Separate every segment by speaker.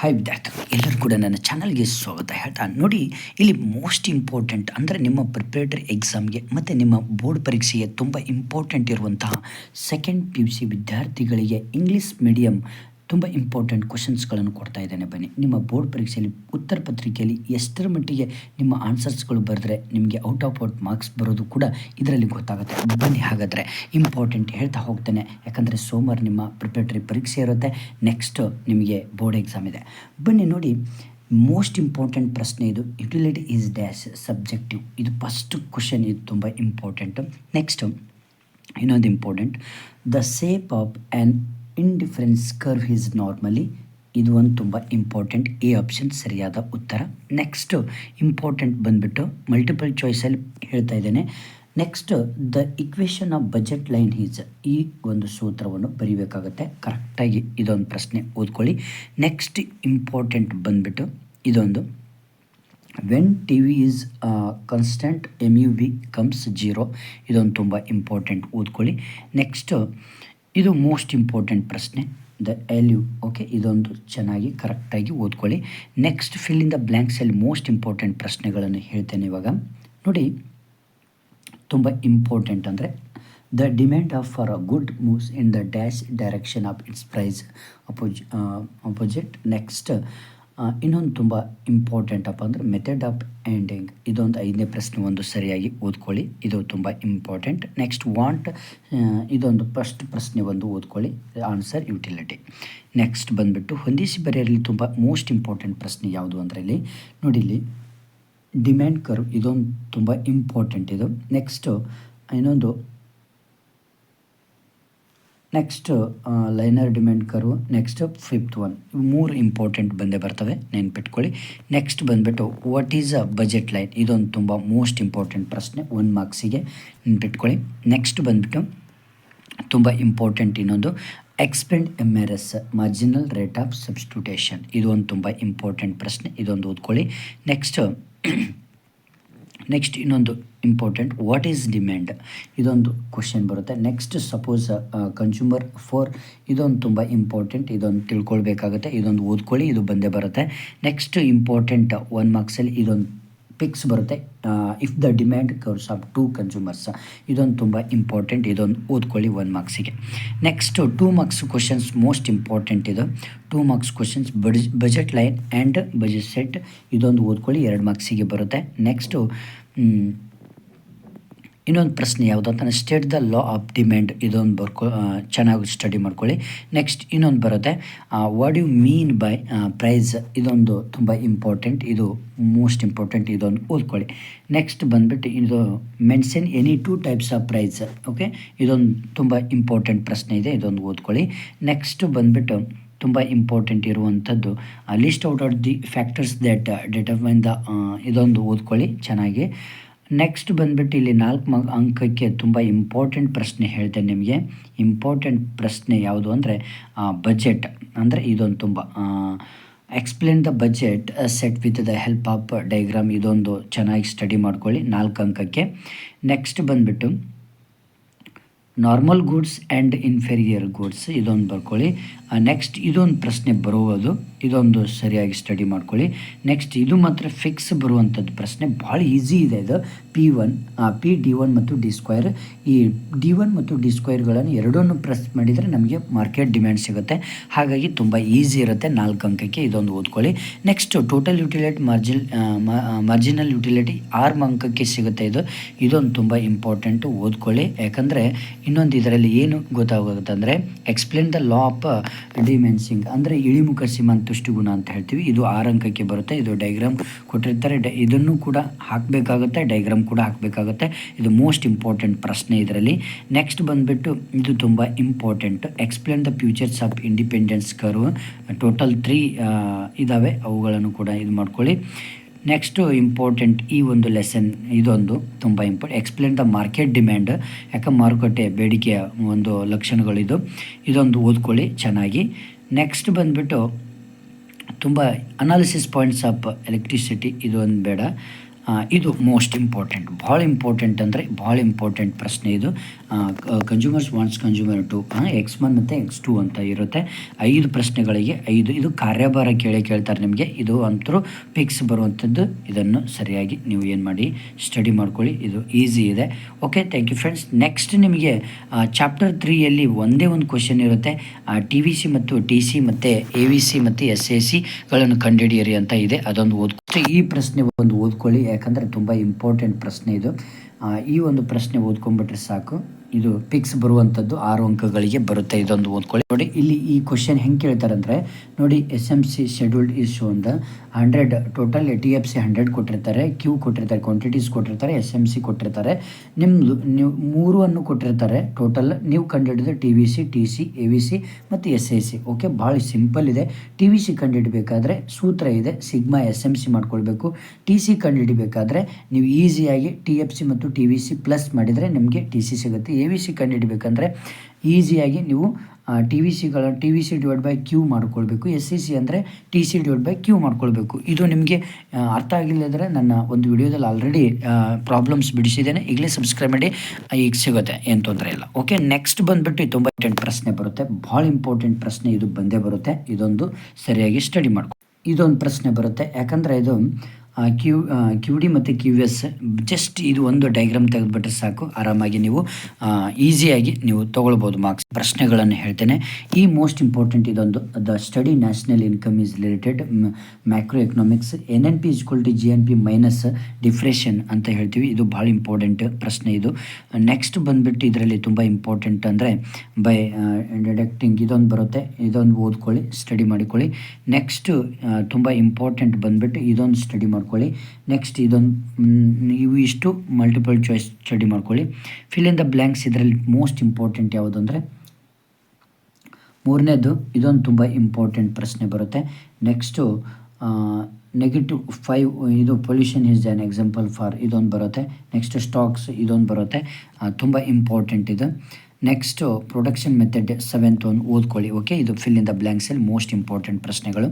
Speaker 1: Hi ವಿದ್ಯಾರ್ಥಿಗಳು. ಎಲ್ಲರೂ ಕೂಡ ನನ್ನ ಚಾನಲ್ಗೆ ಸ್ವಾಗತ. ಹೇಳ್ತಾ ನೋಡಿ, ಇಲ್ಲಿ ಮೋಸ್ಟ್ ಇಂಪಾರ್ಟೆಂಟ್ ಅಂದರೆ ನಿಮ್ಮ ಪ್ರಿಪ್ರೇಟರಿ ಎಕ್ಸಾಮ್ಗೆ ಮತ್ತು ನಿಮ್ಮ ಬೋರ್ಡ್ ಪರೀಕ್ಷೆಗೆ ತುಂಬ ಇಂಪಾರ್ಟೆಂಟ್ ಇರುವಂತಹ ಸೆಕೆಂಡ್ ಪಿ ಯು ಸಿ ವಿದ್ಯಾರ್ಥಿಗಳಿಗೆ ಇಂಗ್ಲೀಷ್ ಮೀಡಿಯಮ್ ತುಂಬ ಇಂಪಾರ್ಟೆಂಟ್ ಕ್ವಶನ್ಸ್ಗಳನ್ನು ಕೊಡ್ತಾ ಇದ್ದೇನೆ ಬನ್ನಿ. ನಿಮ್ಮ ಬೋರ್ಡ್ ಪರೀಕ್ಷೆಯಲ್ಲಿ, ಉತ್ತರ ಪತ್ರಿಕೆಯಲ್ಲಿ ಎಷ್ಟರ ಮಟ್ಟಿಗೆ ನಿಮ್ಮ ಆನ್ಸರ್ಸ್ಗಳು ಬರೆದ್ರೆ ನಿಮಗೆ ಔಟ್ ಆಫ್ ಔಟ್ ಮಾರ್ಕ್ಸ್ ಬರೋದು ಕೂಡ ಇದರಲ್ಲಿ ಗೊತ್ತಾಗುತ್ತೆ. ಬನ್ನಿ ಹಾಗಾದರೆ ಇಂಪಾರ್ಟೆಂಟ್ ಹೇಳ್ತಾ ಹೋಗ್ತೇನೆ. ಯಾಕಂದರೆ ಸೋಮವಾರ ನಿಮ್ಮ ಪ್ರಿಪರೇಟರಿ ಪರೀಕ್ಷೆ ಇರುತ್ತೆ. ನೆಕ್ಸ್ಟ್ ನಿಮಗೆ ಬೋರ್ಡ್ ಎಕ್ಸಾಮ್ ಇದೆ. ಬನ್ನಿ ನೋಡಿ ಮೋಸ್ಟ್ ಇಂಪಾರ್ಟೆಂಟ್ ಪ್ರಶ್ನೆ ಇದು. ಯುಟಿಲಿಟಿ ಈಸ್ ಡ್ಯಾಶ್ ಸಬ್ಜೆಕ್ಟಿವ್ ಇದು ಫಸ್ಟ್ ಕ್ವಶನ್ ಇದು ತುಂಬ ಇಂಪಾರ್ಟೆಂಟು ನೆಕ್ಸ್ಟು ಇನ್ನೊಂದು important the shape of an indifference curve is normally ಇದು ಒಂದು ತುಂಬ ಇಂಪಾರ್ಟೆಂಟ್ ಎ ಆಪ್ಷನ್ ಸರಿಯಾದ ಉತ್ತರ. ನೆಕ್ಸ್ಟು ಇಂಪಾರ್ಟೆಂಟ್ ಬಂದುಬಿಟ್ಟು ಮಲ್ಟಿಪಲ್ ಚಾಯ್ಸಲ್ಲಿ ಹೇಳ್ತಾ ಇದ್ದೇನೆ. Next the equation of budget line is ಈ ಒಂದು ಸೂತ್ರವನ್ನು ಬರೀಬೇಕಾಗುತ್ತೆ. ಕರೆಕ್ಟಾಗಿ ಇದೊಂದು ಪ್ರಶ್ನೆ ಓದ್ಕೊಳ್ಳಿ. ನೆಕ್ಸ್ಟ್ ಇಂಪಾರ್ಟೆಂಟ್ ಬಂದುಬಿಟ್ಟು ಇದೊಂದು. When T V is constant M U B comes zero ಇದೊಂದು ತುಂಬ ಇಂಪಾರ್ಟೆಂಟ್ ಓದ್ಕೊಳ್ಳಿ. ನೆಕ್ಸ್ಟ್ ಇದು ಮೋಸ್ಟ್ ಇಂಪಾರ್ಟೆಂಟ್ ಪ್ರಶ್ನೆ. ದ ಎಲ್ ಯು ಓಕೆ ಇದೊಂದು ಚೆನ್ನಾಗಿ ಕರೆಕ್ಟಾಗಿ ಓದ್ಕೊಳ್ಳಿ. ನೆಕ್ಸ್ಟ್ ಫಿಲ್ ಇನ್ ದ ಬ್ಲ್ಯಾಂಕ್ಸಲ್ಲಿ ಮೋಸ್ಟ್ ಇಂಪಾರ್ಟೆಂಟ್ ಪ್ರಶ್ನೆಗಳನ್ನು ಹೇಳ್ತೇನೆ ಇವಾಗ. ನೋಡಿ, ತುಂಬ ಇಂಪಾರ್ಟೆಂಟ್ ಅಂದರೆ the demand of for a good moves in the dash direction of its price ಅಪೋಜಿ opposite next ಇನ್ನೊಂದು ತುಂಬ ಇಂಪಾರ್ಟೆಂಟ್ ಅಪ್ಪ ಅಂದರೆ ಮೆಥಡ್ ಆಫ್ ಎಂಡಿಂಗ್ ಇದೊಂದು ಐದನೇ ಪ್ರಶ್ನೆ, ಒಂದು ಸರಿಯಾಗಿ ಓದ್ಕೊಳ್ಳಿ. ಇದು ತುಂಬ ಇಂಪಾರ್ಟೆಂಟ್ ನೆಕ್ಸ್ಟ್ ವಾಂಟ್ ಇದೊಂದು ಫಸ್ಟ್ ಪ್ರಶ್ನೆ ಒಂದು ಓದ್ಕೊಳ್ಳಿ. ಆನ್ಸರ್ ಯುಟಿಲಿಟಿ ನೆಕ್ಸ್ಟ್ ಬಂದುಬಿಟ್ಟು, ಹೊಂದಿಸಿ ಬರೆಯಲ್ಲಿ ತುಂಬ ಮೋಸ್ಟ್ ಇಂಪಾರ್ಟೆಂಟ್ ಪ್ರಶ್ನೆ ಯಾವುದು ಅಂದರೆ ಇಲ್ಲಿ ನೋಡಿ ಇಲ್ಲಿ ಡಿಮ್ಯಾಂಡ್ ಕರ್ವ್ ಇದೊಂದು ತುಂಬ ಇಂಪಾರ್ಟೆಂಟ್ ಇದು. ನೆಕ್ಸ್ಟು ಇನ್ನೊಂದು next liner demand curve next fifth one ಮೂರು ಇಂಪಾರ್ಟೆಂಟ್ ಬಂದೇ ಬರ್ತವೆ, ನೆನ್ಪಿಟ್ಕೊಳ್ಳಿ. ನೆಕ್ಸ್ಟ್ ಬಂದ್ಬಿಟ್ಟು what is a budget line ಇದೊಂದು ತುಂಬ ಮೋಸ್ಟ್ ಇಂಪಾರ್ಟೆಂಟ್ ಪ್ರಶ್ನೆ ಒನ್ ಮಾರ್ಕ್ಸಿಗೆ ನೆನ್ಪಿಟ್ಕೊಳ್ಳಿ. ನೆಕ್ಸ್ಟ್ ಬಂದ್ಬಿಟ್ಟು, ತುಂಬ ಇಂಪಾರ್ಟೆಂಟ್ ಇನ್ನೊಂದು expand M R S marginal rate of substitution ಇದೊಂದು ತುಂಬ ಇಂಪಾರ್ಟೆಂಟ್ ಪ್ರಶ್ನೆ, ಇದೊಂದು ಓದ್ಕೊಳ್ಳಿ. ನೆಕ್ಸ್ಟ್ ನೆಕ್ಸ್ಟ್ ಇನ್ನೊಂದು ಇಂಪಾರ್ಟೆಂಟ್ ವಾಟ್ ಈಸ್ ಡಿಮ್ಯಾಂಡ್ ಇದೊಂದು ಕ್ವಶನ್ ಬರುತ್ತೆ. ನೆಕ್ಸ್ಟ್ ಸಪೋಸ್ ಕನ್ಸ್ಯೂಮರ್ ಫೋರ್ ಇದೊಂದು ತುಂಬ ಇಂಪಾರ್ಟೆಂಟ್ ಇದೊಂದು ತಿಳ್ಕೊಳ್ಬೇಕಾಗುತ್ತೆ, ಇದೊಂದು ಓದ್ಕೊಳ್ಳಿ, ಇದು ಬಂದೇ ಬರುತ್ತೆ. ನೆಕ್ಸ್ಟ್ ಇಂಪಾರ್ಟೆಂಟ್ ಒನ್ ಮಾರ್ಕ್ಸಲ್ಲಿ ಇದೊಂದು ಪಿಕ್ಸ್ ಬರುತ್ತೆ. If the demand curves of two consumers ಇದೊಂದು ತುಂಬ ಇಂಪಾರ್ಟೆಂಟ್ ಇದೊಂದು ಓದ್ಕೊಳ್ಳಿ one ಮಾರ್ಕ್ಸಿಗೆ next two marks questions most important ಇದು. Two marks questions buzz budget line and budget set ಇದೊಂದು ಓದ್ಕೊಳ್ಳಿ, ಎರಡು ಮಾರ್ಕ್ಸಿಗೆ ಬರುತ್ತೆ. ನೆಕ್ಸ್ಟು ಇನ್ನೊಂದು ಪ್ರಶ್ನೆ ಯಾವುದು ಅಂತಂದರೆ state the law of demand ಇದೊಂದು ಬರ್ಕೊ ಚೆನ್ನಾಗಿ ಸ್ಟಡಿ ಮಾಡ್ಕೊಳ್ಳಿ. ನೆಕ್ಸ್ಟ್ ಇನ್ನೊಂದು ಬರುತ್ತೆ. What you mean by price ಇದೊಂದು ತುಂಬ ಇಂಪಾರ್ಟೆಂಟ್ ಇದು ಮೋಸ್ಟ್ ಇಂಪಾರ್ಟೆಂಟ್ ಇದೊಂದು ಓದ್ಕೊಳ್ಳಿ. ನೆಕ್ಸ್ಟ್ ಬಂದುಬಿಟ್ಟು ಇದು mention any two types of price okay ಇದೊಂದು ತುಂಬ ಇಂಪಾರ್ಟೆಂಟ್ ಪ್ರಶ್ನೆ ಇದೆ. ಇದೊಂದು ಓದ್ಕೊಳ್ಳಿ. ನೆಕ್ಸ್ಟ್ ಬಂದುಬಿಟ್ಟು ತುಂಬ ಇಂಪಾರ್ಟೆಂಟ್ ಇರುವಂಥದ್ದು list out of the factors that determine the ಇದೊಂದು ಓದ್ಕೊಳ್ಳಿ ಚೆನ್ನಾಗಿ. ನೆಕ್ಸ್ಟ್ ಬಂದ್ಬಿಟ್ಟು ಇಲ್ಲಿ ನಾಲ್ಕು ಮ ಅಂಕಕ್ಕೆ ತುಂಬ ಇಂಪಾರ್ಟೆಂಟ್ ಪ್ರಶ್ನೆ ಹೇಳ್ತೇನೆ ನಿಮಗೆ. ಇಂಪಾರ್ಟೆಂಟ್ ಪ್ರಶ್ನೆ ಯಾವುದು ಅಂದರೆ ಬಜೆಟ್ ಅಂದರೆ ಇದೊಂದು ತುಂಬ explain the budget set with the help of diagram ಇದೊಂದು ಚೆನ್ನಾಗಿ ಸ್ಟಡಿ ಮಾಡ್ಕೊಳ್ಳಿ ನಾಲ್ಕು ಅಂಕಕ್ಕೆ. ನೆಕ್ಸ್ಟ್ ಬಂದುಬಿಟ್ಟು normal goods and inferior goods, ಇದೊಂದು ಬರ್ಕೊಳ್ಳಿ. ನೆಕ್ಸ್ಟ್ ಇದೊಂದು ಪ್ರಶ್ನೆ ಬರುವುದು ಇದೊಂದು ಸರಿಯಾಗಿ ಸ್ಟಡಿ ಮಾಡ್ಕೊಳ್ಳಿ. ನೆಕ್ಸ್ಟ್ ಇದು ಮಾತ್ರ ಫಿಕ್ಸ್ ಬರುವಂಥದ್ದು ಪ್ರಶ್ನೆ. ಭಾಳ ಈಸಿ ಇದೆ ಇದು. P one P D one ಮತ್ತು ಡಿ ಸ್ಕ್ವೈರ್ ಈ ಡಿ ಒನ್ ಮತ್ತು ಡಿ ಸ್ಕ್ವೈರ್ಗಳನ್ನು ಎರಡನ್ನು ಪ್ರೆಸ್ ಮಾಡಿದರೆ ನಮಗೆ ಮಾರ್ಕೆಟ್ ಡಿಮ್ಯಾಂಡ್ ಸಿಗುತ್ತೆ. ಹಾಗಾಗಿ ತುಂಬ ಈಸಿ ಇರುತ್ತೆ. ನಾಲ್ಕು ಅಂಕಕ್ಕೆ ಇದೊಂದು ಓದ್ಕೊಳ್ಳಿ. Next total utility margin marginal utility ಆರು ಅಂಕಕ್ಕೆ ಸಿಗುತ್ತೆ ಇದು. ಇದೊಂದು ತುಂಬ ಇಂಪಾರ್ಟೆಂಟು ಓದ್ಕೊಳ್ಳಿ. ಯಾಕಂದರೆ ಇನ್ನೊಂದು ಇದರಲ್ಲಿ ಏನು ಗೊತ್ತಾಗುತ್ತೆ ಅಂದರೆ explain the law of diminishing ಅಂದರೆ ಇಳಿಮುಖ ಸೀಮಾಂತುಷ್ಟು ಗುಣ ಅಂತ ಹೇಳ್ತೀವಿ. ಇದು ಆರಂಕಕ್ಕೆ ಬರುತ್ತೆ, ಇದು ಡೈಗ್ರಾಮ್ ಕೊಟ್ಟಿರ್ತಾರೆ. ಡೈ, ಇದನ್ನು ಕೂಡ ಹಾಕಬೇಕಾಗುತ್ತೆ ಡೈಗ್ರಾಮ್ ಕೂಡ ಹಾಕಬೇಕಾಗುತ್ತೆ. ಇದು ಮೋಸ್ಟ್ ಇಂಪಾರ್ಟೆಂಟ್ ಪ್ರಶ್ನೆ ಇದರಲ್ಲಿ. ನೆಕ್ಸ್ಟ್ ಬಂದುಬಿಟ್ಟು, ಇದು ತುಂಬ important explain the futures of independence curve total three ಇದ್ದಾವೆ ಅವುಗಳನ್ನು ಕೂಡ ಇದು ಮಾಡ್ಕೊಳ್ಳಿ. ನೆಕ್ಸ್ಟು ಇಂಪಾರ್ಟೆಂಟ್ ಈ ಒಂದು ಲೆಸನ್ ಇದೊಂದು ತುಂಬ important explain the market demand ಯಾಕೆ ಮಾರುಕಟ್ಟೆ ಬೇಡಿಕೆಯ ಒಂದು ಲಕ್ಷಣಗಳಿದು. ಇದೊಂದು ಓದ್ಕೊಳ್ಳಿ ಚೆನ್ನಾಗಿ. ನೆಕ್ಸ್ಟ್ ಬಂದುಬಿಟ್ಟು ತುಂಬ ಅನಾಲಿಸಿಸ್ ಪಾಯಿಂಟ್ಸ್ ಆಫ್ ಎಲೆಕ್ಟ್ರಿಸಿಟಿ ಇದೊಂದು ಬೇಡ. ಇದು ಮೋಸ್ಟ್ ಇಂಪಾರ್ಟೆಂಟ್ ಭಾಳ ಇಂಪಾರ್ಟೆಂಟ್ ಅಂದರೆ ಭಾಳ ಇಂಪಾರ್ಟೆಂಟ್ ಪ್ರಶ್ನೆ ಇದು. Consumers wants consumer two X one ಮತ್ತು ಎಕ್ಸ್ ಟು ಅಂತ ಇರುತ್ತೆ. ಐದು ಪ್ರಶ್ನೆಗಳಿಗೆ ಐದು, ಇದು ಕಾರ್ಯಭಾರ ಕೇಳಿ ಕೇಳ್ತಾರೆ ನಿಮಗೆ. ಇದು ಅಂತರೂ ಪಿಕ್ಸ್ ಬರುವಂಥದ್ದು ಇದನ್ನು ಸರಿಯಾಗಿ ನೀವು ಏನು ಮಾಡಿ ಸ್ಟಡಿ ಮಾಡ್ಕೊಳ್ಳಿ, ಇದು ಈಸಿ ಇದೆ. Okay thank you friends next ನಿಮಗೆ ಚಾಪ್ಟರ್ ತ್ರೀಯಲ್ಲಿ ಒಂದೇ ಒಂದು ಕ್ವಶನ್ ಇರುತ್ತೆ. ಟಿ ವಿ ಸಿ ಮತ್ತು ಟಿ ಸಿ ಮತ್ತು ಎ ವಿ ಸಿ ಮತ್ತು ಎಸ್ ಎ ಸಿಗಳನ್ನು ಕಂಡುಹಿಡಿಯಿರಿ ಅಂತ ಇದೆ. ಅದೊಂದು ಓದ್ ಈ ಪ್ರಶ್ನೆ ಒಂದು ಓದ್ಕೊಳ್ಳಿ ಯಾಕಂದರೆ ತುಂಬ ಇಂಪಾರ್ಟೆಂಟ್ ಪ್ರಶ್ನೆ ಇದು. ಈ ಒಂದು ಪ್ರಶ್ನೆ ಓದ್ಕೊಂಡ್ಬಿಟ್ರೆ ಸಾಕು. ಇದು ಪಿಕ್ಸ್ ಬರುವಂಥದ್ದು ಆರು ಅಂಕಗಳಿಗೆ ಬರುತ್ತೆ. ಇದೊಂದು ಓದ್ಕೊಳ್ಳಿ. ನೋಡಿ, ಇಲ್ಲಿ ಈ ಕ್ವಶನ್ ಹೆಂಗೆ ಕೇಳ್ತಾರೆ ಅಂದರೆ, ನೋಡಿ S M C scheduled is shown the hundred total T F C hundred ಕೊಟ್ಟಿರ್ತಾರೆ ಕ್ಯೂ ಕೊಟ್ಟಿರ್ತಾರೆ ಕ್ವಾಂಟಿಟೀಸ್ ಕೊಟ್ಟಿರ್ತಾರೆ ಎಸ್ ಎಂ ಸಿ ಕೊಟ್ಟಿರ್ತಾರೆ. ನಿಮ್ಮದು ನೀವು ಮೂರು ಅನ್ನು ಕೊಟ್ಟಿರ್ತಾರೆ ಟೋಟಲ್ ನೀವು ಕಂಡುಹಿಡಿದ T V C T C A V C ಮತ್ತು ಎಸ್ ಎ ಸಿ ಓಕೆ ಭಾಳ ಸಿಂಪಲ್ ಇದೆ. ಟಿ ವಿ ಸಿ ಕಂಡುಹಿಡಬೇಕಾದ್ರೆ ಸೂತ್ರ ಇದೆ ಸಿಗ್ಮಾ ಎಸ್ ಎಂ ಸಿ ಮಾಡ್ಕೊಳ್ಬೇಕು. ಟಿ ಸಿ ಕಂಡುಹಿಡಿಬೇಕಾದ್ರೆ, ನೀವು ಈಸಿಯಾಗಿ ಟಿ ಎಫ್ ಸಿ ಮತ್ತು ಟಿ ವಿ ಸಿ ಪ್ಲಸ್ ಮಾಡಿದರೆ ನಿಮಗೆ ಟಿ ಸಿ ಸಿಗುತ್ತೆ. ಎ ವಿ ಸಿ ಕಂಡುಹಿಡಬೇಕಂದ್ರೆ ಈಸಿಯಾಗಿ ನೀವು T V ಸಿಗಳ T V C divide by Q ಮಾಡ್ಕೊಳ್ಬೇಕು. ಎಸ್ ಸಿ ಸಿ ಅಂದರೆ T C divide by Q ಮಾಡ್ಕೊಳ್ಬೇಕು. ಇದು ನಿಮಗೆ ಅರ್ಥ ಆಗಿಲ್ಲದ್ರೆ ನನ್ನ ಒಂದು ವಿಡಿಯೋದಲ್ಲಿ ಆಲ್ರೆಡಿ ಪ್ರಾಬ್ಲಮ್ಸ್ ಬಿಡಿಸಿದ್ದೇನೆ. ಈಗಲೇ ಸಬ್ಸ್ಕ್ರೈಬ್ ಮಾಡಿ ಈಗ ಸಿಗುತ್ತೆ. ಏನು ತೊಂದರೆ ಇಲ್ಲ. ಓಕೆ ನೆಕ್ಸ್ಟ್ ಬಂದುಬಿಟ್ಟು ತುಂಬ ಇಂಪಾರ್ಟೆಂಟ್ ಪ್ರಶ್ನೆ ಬರುತ್ತೆ. ಭಾಳ ಇಂಪಾರ್ಟೆಂಟ್ ಪ್ರಶ್ನೆ ಇದು ಬಂದೇ ಬರುತ್ತೆ. ಇದೊಂದು ಸರಿಯಾಗಿ ಸ್ಟಡಿ ಮಾಡ್ಕೊ ಇದೊಂದು ಪ್ರಶ್ನೆ ಬರುತ್ತೆ. ಯಾಕಂದರೆ ಇದು ಕ್ಯೂ ಕ್ಯೂ ಡಿ ಮತ್ತು ಕ್ಯೂ ಎಸ್ ಜಸ್ಟ್ ಇದು ಒಂದು ಡೈಗ್ರಾಮ್ ತೆಗೆದುಬಿಟ್ರೆ ಸಾಕು. ಆರಾಮಾಗಿ ನೀವು ಈಸಿಯಾಗಿ ನೀವು ತೊಗೊಳ್ಬೋದು ಮಾರ್ಕ್ಸ್ ಪ್ರಶ್ನೆಗಳನ್ನು ಹೇಳ್ತೇನೆ. ಈ ಮೋಸ್ಟ್ ಇಂಪಾರ್ಟೆಂಟ್ ಇದೊಂದು the study national income is related macroeconomics N N P is is equal to G N P minus depreciation ಅಂತ ಹೇಳ್ತೀವಿ. ಇದು ಭಾಳ ಇಂಪಾರ್ಟೆಂಟ್ ಪ್ರಶ್ನೆ ಇದು. ನೆಕ್ಸ್ಟ್ ಬಂದುಬಿಟ್ಟು ಇದರಲ್ಲಿ ತುಂಬ ಇಂಪಾರ್ಟೆಂಟ್ ಅಂದರೆ ಬೈ ಡಿಡಕ್ಟಿಂಗ್ ಇದೊಂದು ಬರುತ್ತೆ. ಇದೊಂದು ಓದ್ಕೊಳ್ಳಿ ಸ್ಟಡಿ ಮಾಡಿಕೊಳ್ಳಿ. ನೆಕ್ಸ್ಟು ತುಂಬ ಇಂಪಾರ್ಟೆಂಟ್ ಬಂದುಬಿಟ್ಟು ಇದೊಂದು ಸ್ಟಡಿ ಮಾಡ್ಕೊಳ್ಳಿ. ನೆಕ್ಸ್ಟ್ ಇದೊಂದು ನೀವು ಇಷ್ಟು ಮಲ್ಟಿಪಲ್ ಚಾಯ್ಸ್ ಸ್ಟಡಿ ಮಾಡ್ಕೊಳ್ಳಿ. ಫಿಲ್ ಇನ್ ದ ಬ್ಲ್ಯಾಂಕ್ಸ್ ಇದರಲ್ಲಿ ಮೋಸ್ಟ್ ಇಂಪಾರ್ಟೆಂಟ್ ಯಾವುದು ಅಂದರೆ ಮೂರನೇದು ಇದೊಂದು ತುಂಬ ಇಂಪಾರ್ಟೆಂಟ್ ಪ್ರಶ್ನೆ ಬರುತ್ತೆ. ನೆಕ್ಸ್ಟು ನೆಗೆಟಿವ್ ಫೈವ್ ಇದು pollution is an example for ಇದೊಂದು ಬರುತ್ತೆ. ನೆಕ್ಸ್ಟ್ ಸ್ಟಾಕ್ಸ್ ಇದೊಂದು ಬರುತ್ತೆ. ತುಂಬ ಇಂಪಾರ್ಟೆಂಟ್ ಇದು. ನೆಕ್ಸ್ಟು ಪ್ರೊಡಕ್ಷನ್ ಮೆಥಡ್ ಸೆವೆಂತ್ ಒಂದು ಓದ್ಕೊಳ್ಳಿ ಓಕೆ ಇದು ಫಿಲ್ ಇನ್ ದ ಬ್ಲ್ಯಾಂಕ್ಸಲ್ಲಿ ಮೋಸ್ಟ್ ಇಂಪಾರ್ಟೆಂಟ್ ಪ್ರಶ್ನೆಗಳು.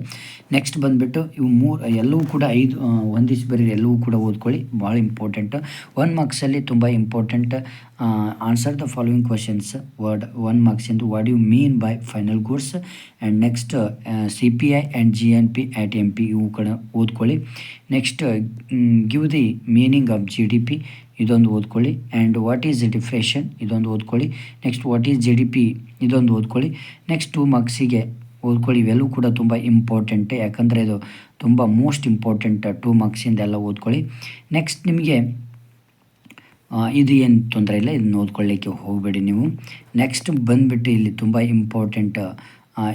Speaker 1: ನೆಕ್ಸ್ಟ್ ಬಂದುಬಿಟ್ಟು, ಇವು ಮೂರು ಎಲ್ಲವೂ ಕೂಡ ಐದು ಒಂದಿಷ್ಟು ಬರೀ ಎಲ್ಲವೂ ಕೂಡ ಓದ್ಕೊಳ್ಳಿ. ಭಾಳ ಇಂಪಾರ್ಟೆಂಟ್ ಒನ್ ಮಾರ್ಕ್ಸಲ್ಲಿ ತುಂಬ important answer the following questions word one ಮಾರ್ಕ್ಸಿಂದು what you mean by final goods and next C P I and G N P at M P ಇವು ಕೂಡ ಓದ್ಕೊಳ್ಳಿ. Next give the meaning of G D P ಇದೊಂದು ಓದ್ಕೊಳ್ಳಿ. And what is deflation ಇದೊಂದು ಓದ್ಕೊಳ್ಳಿ. Next what is G D P ಇದೊಂದು ಓದ್ಕೊಳ್ಳಿ. Next two ಮಾರ್ಕ್ಸಿಗೆ ಓದ್ಕೊಳ್ಳಿ. ಇವೆಲ್ಲೂ ಕೂಡ ತುಂಬ ಇಂಪಾರ್ಟೆಂಟ್ ಯಾಕಂದರೆ ಇದು ತುಂಬ ಮೋಸ್ಟ್ ಇಂಪಾರ್ಟೆಂಟ್ ಟೂ ಮಾರ್ಕ್ಸಿಂದ ಎಲ್ಲ ಓದ್ಕೊಳ್ಳಿ. ನೆಕ್ಸ್ಟ್ ನಿಮಗೆ ಇದು ಏನು ತೊಂದರೆ ಇಲ್ಲ. ಇದನ್ನ ಓದ್ಕೊಳ್ಳಿಕ್ಕೆ ಹೋಗಬೇಡಿ ನೀವು. ನೆಕ್ಸ್ಟ್ ಬಂದುಬಿಟ್ಟು ಇಲ್ಲಿ ತುಂಬ ಇಂಪಾರ್ಟೆಂಟ್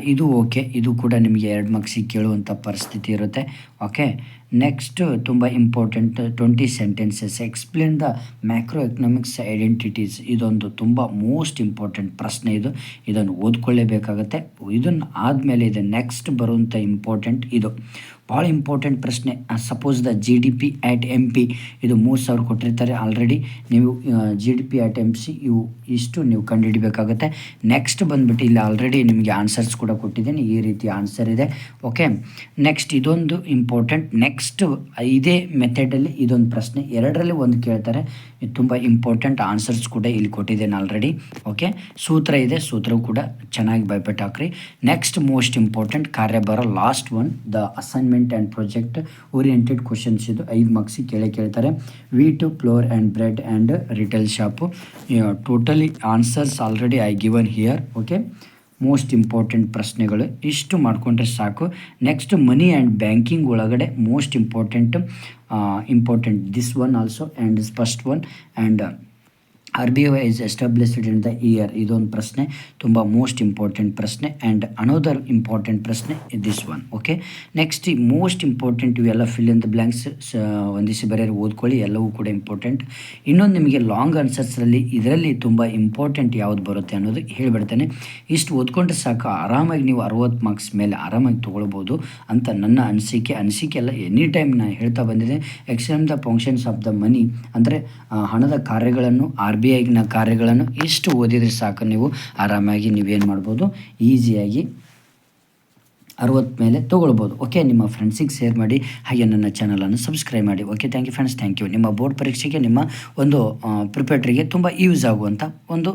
Speaker 1: ಇದು ಓಕೆ. ಇದು ಕೂಡ ನಿಮಗೆ ಎರಡು ಮಾರ್ಕ್ಸಿಗೆ ಕೇಳುವಂಥ ಪರಿಸ್ಥಿತಿ ಇರುತ್ತೆ. ಓಕೆ ನೆಕ್ಸ್ಟ್ ತುಂಬ important twenty sentences explain the macroeconomics identities ಇದೊಂದು ತುಂಬ ಮೋಸ್ಟ್ ಇಂಪಾರ್ಟೆಂಟ್ ಪ್ರಶ್ನೆ ಇದು. ಇದನ್ನು ಓದ್ಕೊಳ್ಳೇಬೇಕಾಗತ್ತೆ. ಇದನ್ನು ಆದಮೇಲೆ ಇದು ನೆಕ್ಸ್ಟ್ ಬರುವಂಥ ಇಂಪಾರ್ಟೆಂಟ್ ಇದು. ಭಾಳ ಇಂಪಾರ್ಟೆಂಟ್ ಪ್ರಶ್ನೆ. Suppose the G D P at M P ಇದು ಮೂರು ಸಾವಿರ ಕೊಟ್ಟಿರ್ತಾರೆ ಆಲ್ರೆಡಿ ನೀವು G D P at M C ಇವು ಇಷ್ಟು ನೀವು ಕಂಡುಹಿಡಿಬೇಕಾಗುತ್ತೆ. ನೆಕ್ಸ್ಟ್ ಬಂದುಬಿಟ್ಟು ಇಲ್ಲಿ ಆಲ್ರೆಡಿ ನಿಮಗೆ ಆನ್ಸರ್ಸ್ ಕೂಡ ಕೊಟ್ಟಿದ್ದೀನಿ. ಈ ರೀತಿ ಆನ್ಸರ್ ಇದೆ. ಓಕೆ ನೆಕ್ಸ್ಟ್ ಇದೊಂದು ಇಂಪಾರ್ಟೆಂಟ್ ನೆಕ್ಸ್ಟ್ ಇದೇ ಮೆಥಡಲ್ಲಿ ಇದೊಂದು ಪ್ರಶ್ನೆ. ಎರಡರಲ್ಲಿ ಒಂದು ಕೇಳ್ತಾರೆ. ತುಂಬ ಇಂಪಾರ್ಟೆಂಟ್ ಆನ್ಸರ್ಸ್ ಕೂಡ ಇಲ್ಲಿ ಕೊಟ್ಟಿದ್ದೇನೆ ಆಲ್ರೆಡಿ ಓಕೆ ಸೂತ್ರ ಇದೆ, ಸೂತ್ರವು ಕೂಡ ಚೆನ್ನಾಗಿ ಬೈಪೆಟ್ ಹಾಕ್ರಿ. ನೆಕ್ಸ್ಟ್ ಮೋಸ್ಟ್ ಇಂಪಾರ್ಟೆಂಟ್ ಕಾರ್ಯ ಬರೋ last one the assignment and project oriented questions ಇದು ಐದು ಮಾರ್ಕ್ಸಿಗೆ ಕೇಳೇ ಕೇಳ್ತಾರೆ. Wheat flour and bread and retail shop totally answers already I given here okay most important ಪ್ರಶ್ನೆಗಳು. ಇಷ್ಟು ಮಾಡಿಕೊಂಡ್ರೆ ಸಾಕು. ನೆಕ್ಸ್ಟ್ ಮನಿ ಆ್ಯಂಡ್ ಬ್ಯಾಂಕಿಂಗ್ ಒಳಗಡೆ most important important this one also and first one and R B I is established in the year ಇದೊಂದು ಪ್ರಶ್ನೆ, ತುಂಬ most important ಪ್ರಶ್ನೆ and another important ಪ್ರಶ್ನೆ this one okay next most important ಇವೆಲ್ಲ fill in the blanks ಒಂದಿಷ್ಟು ಬರೆಯೋರು, ಓದ್ಕೊಳ್ಳಿ, ಎಲ್ಲವೂ ಕೂಡ ಇಂಪಾರ್ಟೆಂಟ್ ಇನ್ನೊಂದು ನಿಮಗೆ ಲಾಂಗ್ ಆನ್ಸರ್ಸಲ್ಲಿ ಇದರಲ್ಲಿ ತುಂಬ ಇಂಪಾರ್ಟೆಂಟ್ ಯಾವ್ದು ಬರುತ್ತೆ ಅನ್ನೋದು ಹೇಳಿಬಿಡ್ತೇನೆ. ಇಷ್ಟು ಓದ್ಕೊಂಡ್ರೆ ಸಾಕು, ಆರಾಮಾಗಿ ನೀವು ಅರವತ್ತು ಮಾರ್ಕ್ಸ್ ಮೇಲೆ ಆರಾಮಾಗಿ ತೊಗೊಳ್ಬೋದು ಅಂತ ನನ್ನ ಅನಿಸಿಕೆ. ಅನಿಸಿಕೆ ಎಲ್ಲ ಎನಿ ಟೈಮ್ ನಾನು ಹೇಳ್ತಾ ಬಂದಿದ್ದೆ exam the functions of the money ಅಂದರೆ ಹಣದ ಕಾರ್ಯಗಳನ್ನು ಆರ್ ಬಿ ಐನ ಕಾರ್ಯಗಳನ್ನು ಇಷ್ಟು ಓದಿದರೆ ಸಾಕು ನೀವು ಆರಾಮಾಗಿ ನೀವೇನು ಮಾಡ್ಬೋದು? ಈಸಿಯಾಗಿ ಅರವತ್ತು ಮೇಲೆ ತೊಗೊಳ್ಬೋದು. ಓಕೆ, ನಿಮ್ಮ ಫ್ರೆಂಡ್ಸಿಗೆ ಶೇರ್ ಮಾಡಿ, ಹಾಗೆ ನನ್ನ ಚಾನಲನ್ನು ಸಬ್ಸ್ಕ್ರೈಬ್ ಮಾಡಿ. Okay thank you friends thank you ನಿಮ್ಮ ಬೋರ್ಡ್ ಪರೀಕ್ಷೆಗೆ ನಿಮ್ಮ ಒಂದು ಪ್ರಿಪೇಟ್ರಿಗೆ ತುಂಬ ಯೂಸ್ ಆಗುವಂಥ ಒಂದು